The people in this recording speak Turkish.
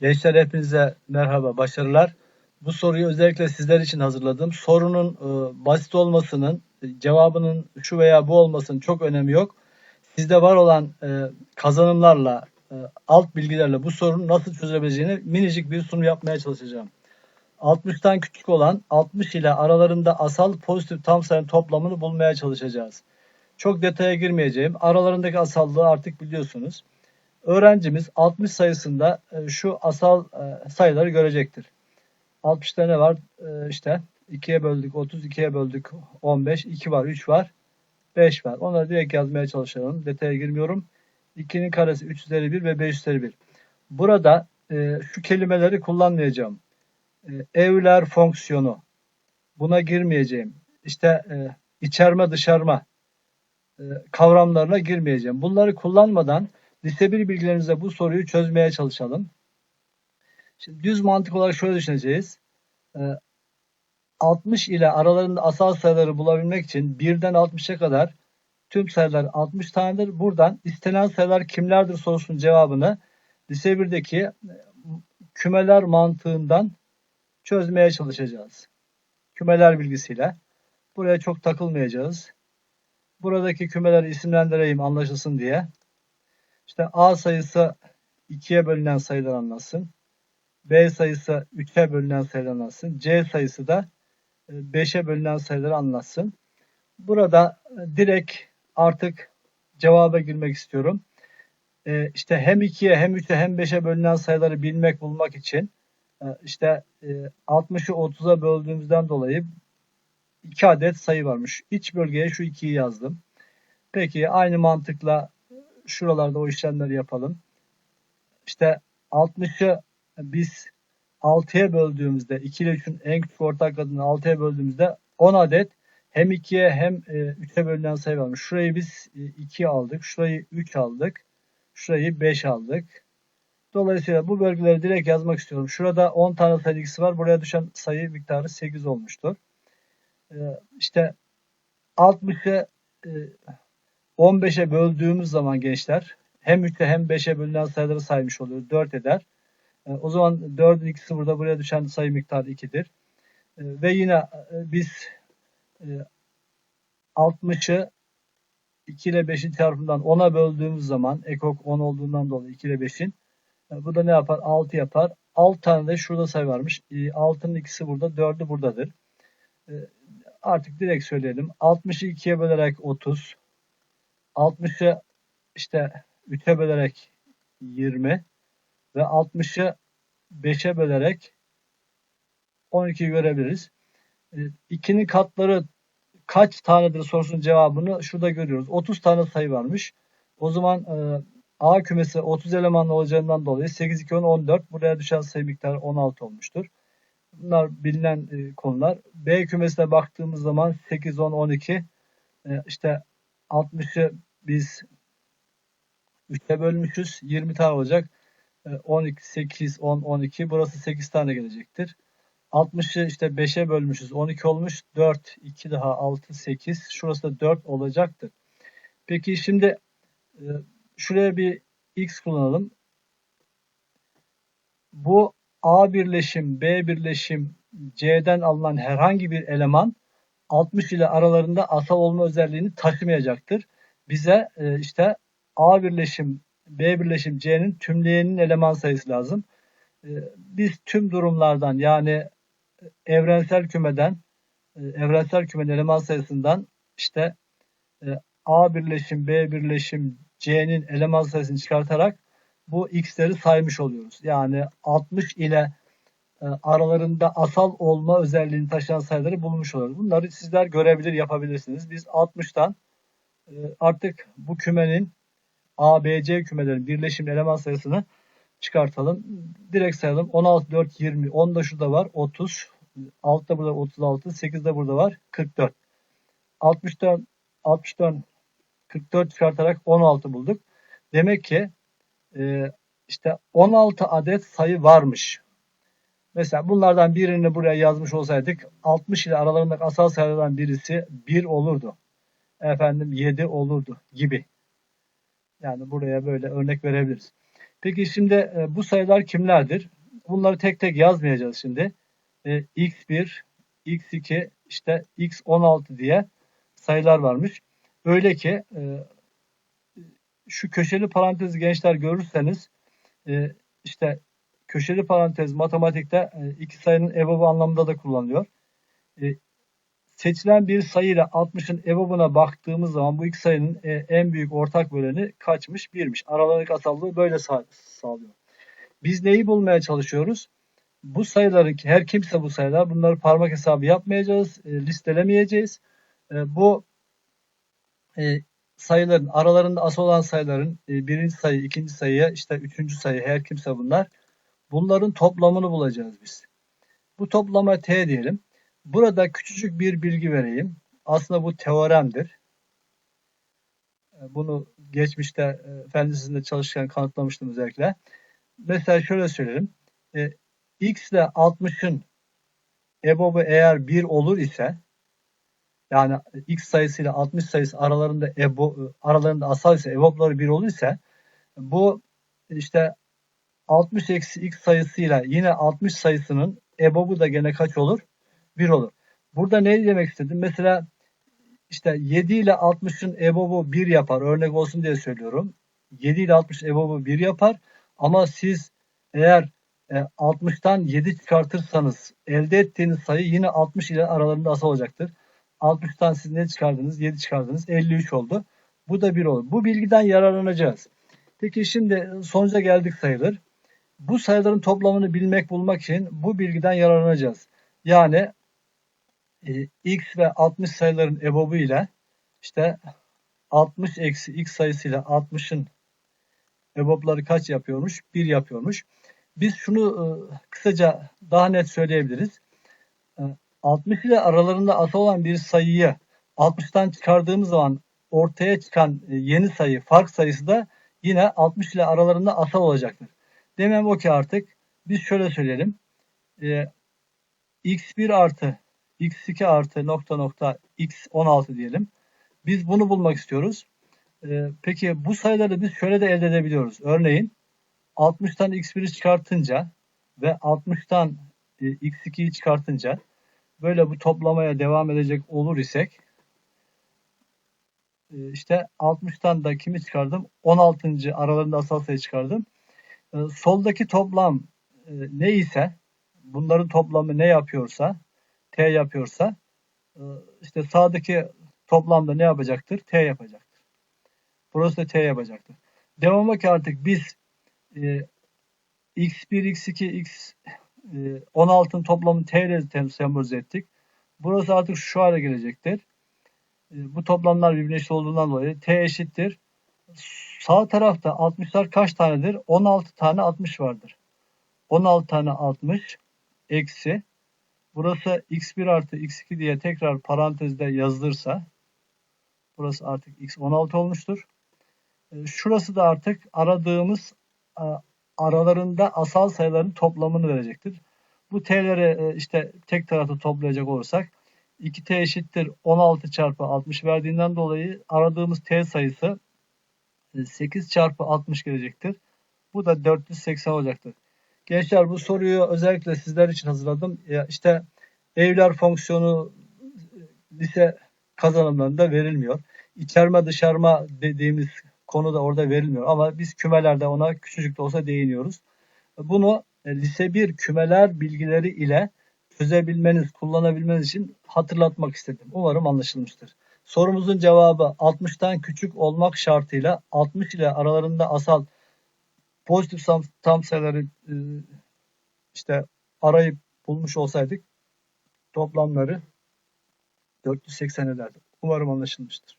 Gençler hepinize merhaba, başarılar. Bu soruyu özellikle sizler için hazırladım. Sorunun e, basit olmasının, e, cevabının şu veya bu olmasının çok önemi yok. Sizde var olan e, kazanımlarla, e, alt bilgilerle bu sorunun nasıl çözebileceğini minicik bir sunum yapmaya çalışacağım. 60'tan küçük olan 60 ile aralarında asal pozitif tam sayının toplamını bulmaya çalışacağız. Çok detaya girmeyeceğim. Aralarındaki asallığı artık biliyorsunuz öğrencimiz 60 sayısında e, şu asal e, sayıları görecektir. 60'ta ne var? E, işte 2'ye böldük 30, 2'ye böldük 15, 2 var, 3 var, 5 var. Onları direkt yazmaya çalışalım. Detaya girmiyorum. 2'nin karesi 3 üzeri 1 ve 5 üzeri 1. Burada şu kelimeleri kullanmayacağım. Evler fonksiyonu. Buna girmeyeceğim. İşte içerme dışarma kavramlarına girmeyeceğim. Bunları kullanmadan Lise 1 bilgilerimizde bu soruyu çözmeye çalışalım. Şimdi düz mantık olarak şöyle düşüneceğiz. 60 ee, ile aralarında asal sayıları bulabilmek için 1'den 60'a kadar tüm sayılar 60 tanedir. Buradan istenen sayılar kimlerdir sorusunun cevabını lise 1'deki e, kümeler mantığından çözmeye çalışacağız. Kümeler bilgisiyle. Buraya çok takılmayacağız. Buradaki kümeleri isimlendireyim anlaşılsın diye. İşte A sayısı 2'ye bölünen sayılar anlatsın. B sayısı 3'e bölünen sayılar anlatsın. C sayısı da 5'e bölünen sayıları anlatsın. Burada e, direkt artık cevaba girmek istiyorum. E, işte hem 2'ye hem 3'e hem 5'e bölünen sayıları bilmek bulmak için e, işte 60'ı 30'a böldüğümüzden dolayı 2 adet sayı varmış. İç bölgeye şu 2'yi yazdım. Peki aynı mantıkla şuralarda o işlemleri yapalım. İşte 60'ı biz 6'ya böldüğümüzde 2 ile 3'ün en küçük ortak adını 6'ya böldüğümüzde 10 adet hem 2'ye hem 3'e e, bölünen sayı varmış. Şurayı biz 2 e, aldık. Şurayı 3 aldık. Şurayı 5 aldık. Dolayısıyla bu bölgeleri direkt yazmak istiyorum. Şurada 10 tane sayı ikisi var. Buraya düşen sayı miktarı 8 olmuştur. E, işte 60'ı 15'e böldüğümüz zaman gençler hem 3'e hem 5'e bölünen sayıları saymış oluyoruz. 4 eder. E, o zaman 4'ün ikisi burada buraya düşen sayı miktarı 2'dir. E, ve yine e, biz 60'ı 2 ile 5'in çarpımından 10'a böldüğümüz zaman ekok 10 olduğundan dolayı 2 ile 5'in bu da ne yapar? 6 yapar. 6 tane de şurada sayı varmış. 6'nın ikisi burada, 4'ü buradadır. Artık direkt söyleyelim. 60'ı 2'ye bölerek 30. 60'ı işte 3'e bölerek 20 ve 60'ı 5'e bölerek 12 görebiliriz. 2'nin e, katları kaç tanedir sorusunun cevabını şurada görüyoruz. 30 tane sayı varmış. O zaman e, A kümesi 30 elemanlı olacağından dolayı 8, 2, 10, 14. Buraya düşen sayı miktarı 16 olmuştur. Bunlar bilinen e, konular. B kümesine baktığımız zaman 8, 10, 12. işte 60'ı biz 3'e bölmüşüz. 20 tane olacak. 12, 8, 10, 12. Burası 8 tane gelecektir. 60'ı işte 5'e bölmüşüz. 12 olmuş. 4, 2 daha 6, 8. Şurası da 4 olacaktır. Peki şimdi e, şuraya bir x kullanalım. Bu A birleşim, B birleşim, C'den alınan herhangi bir eleman 60 ile aralarında asal olma özelliğini taşımayacaktır bize e, işte A birleşim B birleşim C'nin tümleyenin eleman sayısı lazım. E, biz tüm durumlardan yani evrensel kümeden e, evrensel kümenin eleman sayısından işte e, A birleşim B birleşim C'nin eleman sayısını çıkartarak bu x'leri saymış oluyoruz. Yani 60 ile aralarında asal olma özelliğini taşıyan sayıları bulmuş oluyoruz. Bunları sizler görebilir, yapabilirsiniz. Biz 60'tan ee, artık bu kümenin A, B, C kümelerin birleşim eleman sayısını çıkartalım. Direkt sayalım. 16, 4, 20. 10 da şurada var. 30. 6 da burada 36. 8 de burada var. 44. 60'tan 60'tan 44 çıkartarak 16 bulduk. Demek ki e, işte 16 adet sayı varmış. Mesela bunlardan birini buraya yazmış olsaydık 60 ile aralarındaki asal sayılardan birisi 1 olurdu efendim 7 olurdu gibi. Yani buraya böyle örnek verebiliriz. Peki şimdi e, bu sayılar kimlerdir? Bunları tek tek yazmayacağız şimdi. E, x1, x2, işte x16 diye sayılar varmış. Öyle ki e, şu köşeli parantezi gençler görürseniz e, işte köşeli parantez matematikte e, iki sayının EBOB'u anlamında da kullanılıyor. E, seçilen bir sayı ile 60'ın EBOB'una baktığımız zaman bu iki sayının e, en büyük ortak böleni kaçmış? Birmiş. Aralarındaki asallığı böyle sağ, sağlıyor. Biz neyi bulmaya çalışıyoruz? Bu sayıların her kimse bu sayılar bunları parmak hesabı yapmayacağız, listelemeyeceğiz. Bu sayıların aralarında asıl olan sayıların birinci sayı, ikinci sayı, işte üçüncü sayı her kimse bunlar. Bunların toplamını bulacağız biz. Bu toplama t diyelim. Burada küçücük bir bilgi vereyim. Aslında bu teoremdir. E, bunu geçmişte e, fen lisesinde çalışırken kanıtlamıştım özellikle. Mesela şöyle söyleyelim. E, x ile 60'ın EBOB'u eğer 1 olur ise yani x sayısı ile 60 sayısı aralarında ebo, aralarında asal ise EBOB'ları 1 olur ise bu işte 60 eksi x sayısıyla yine 60 sayısının EBOB'u da gene kaç olur? 1 olur. Burada ne demek istedim? Mesela işte 7 ile 60'ın EBOB'u 1 yapar. Örnek olsun diye söylüyorum. 7 ile 60 EBOB'u 1 yapar. Ama siz eğer 60'tan e, 7 çıkartırsanız elde ettiğiniz sayı yine 60 ile aralarında asal olacaktır. 60'tan siz ne çıkardınız? 7 çıkardınız. 53 oldu. Bu da 1 olur. Bu bilgiden yararlanacağız. Peki şimdi sonuca geldik sayılır. Bu sayıların toplamını bilmek bulmak için bu bilgiden yararlanacağız. Yani e, x ve 60 sayıların ebobu ile işte 60 eksi x sayısıyla 60'ın ebobları kaç yapıyormuş? 1 yapıyormuş. Biz şunu e, kısaca daha net söyleyebiliriz. 60 e, ile aralarında asal olan bir sayıyı 60'tan çıkardığımız zaman ortaya çıkan e, yeni sayı, fark sayısı da yine 60 ile aralarında asal olacaktır. Demem o ki artık biz şöyle söyleyelim. x1 artı x2 artı nokta nokta x16 diyelim. Biz bunu bulmak istiyoruz. Peki bu sayıları biz şöyle de elde edebiliyoruz. Örneğin 60'tan x1'i çıkartınca ve 60'tan e, x2'yi çıkartınca böyle bu toplamaya devam edecek olur isek e, işte 60'tan da kimi çıkardım? 16. aralarında asal sayı çıkardım. E, soldaki toplam ne ise bunların toplamı ne yapıyorsa t yapıyorsa işte sağdaki toplamda ne yapacaktır? t yapacaktır. Burası da t yapacaktır. Devamı ki artık biz e, x1, x2, x e, 16'ın toplamını t ile sembolize ettik. Burası artık şu hale gelecektir. E, bu toplamlar birbirine eşit olduğundan dolayı t eşittir. Sağ tarafta 60'lar kaç tanedir? 16 tane 60 vardır. 16 tane 60 eksi burası x1 artı x2 diye tekrar parantezde yazılırsa burası artık x16 olmuştur. E, şurası da artık aradığımız aralarında asal sayıların toplamını verecektir. Bu t'leri e, işte tek tarafta toplayacak olursak 2t eşittir 16 çarpı 60 verdiğinden dolayı aradığımız t sayısı 8 e, çarpı 60 gelecektir. Bu da 480 olacaktır. Gençler bu soruyu özellikle sizler için hazırladım. Ya işte Euler fonksiyonu lise kazanımlarında verilmiyor. İçerme dışarma dediğimiz konu da orada verilmiyor. Ama biz kümelerde ona küçücük de olsa değiniyoruz. Bunu e, lise 1 kümeler bilgileri ile çözebilmeniz, kullanabilmeniz için hatırlatmak istedim. Umarım anlaşılmıştır. Sorumuzun cevabı 60'tan küçük olmak şartıyla 60 ile aralarında asal pozitif tam sayıları e, işte arayıp bulmuş olsaydık toplamları 480 ederdi. Umarım anlaşılmıştır.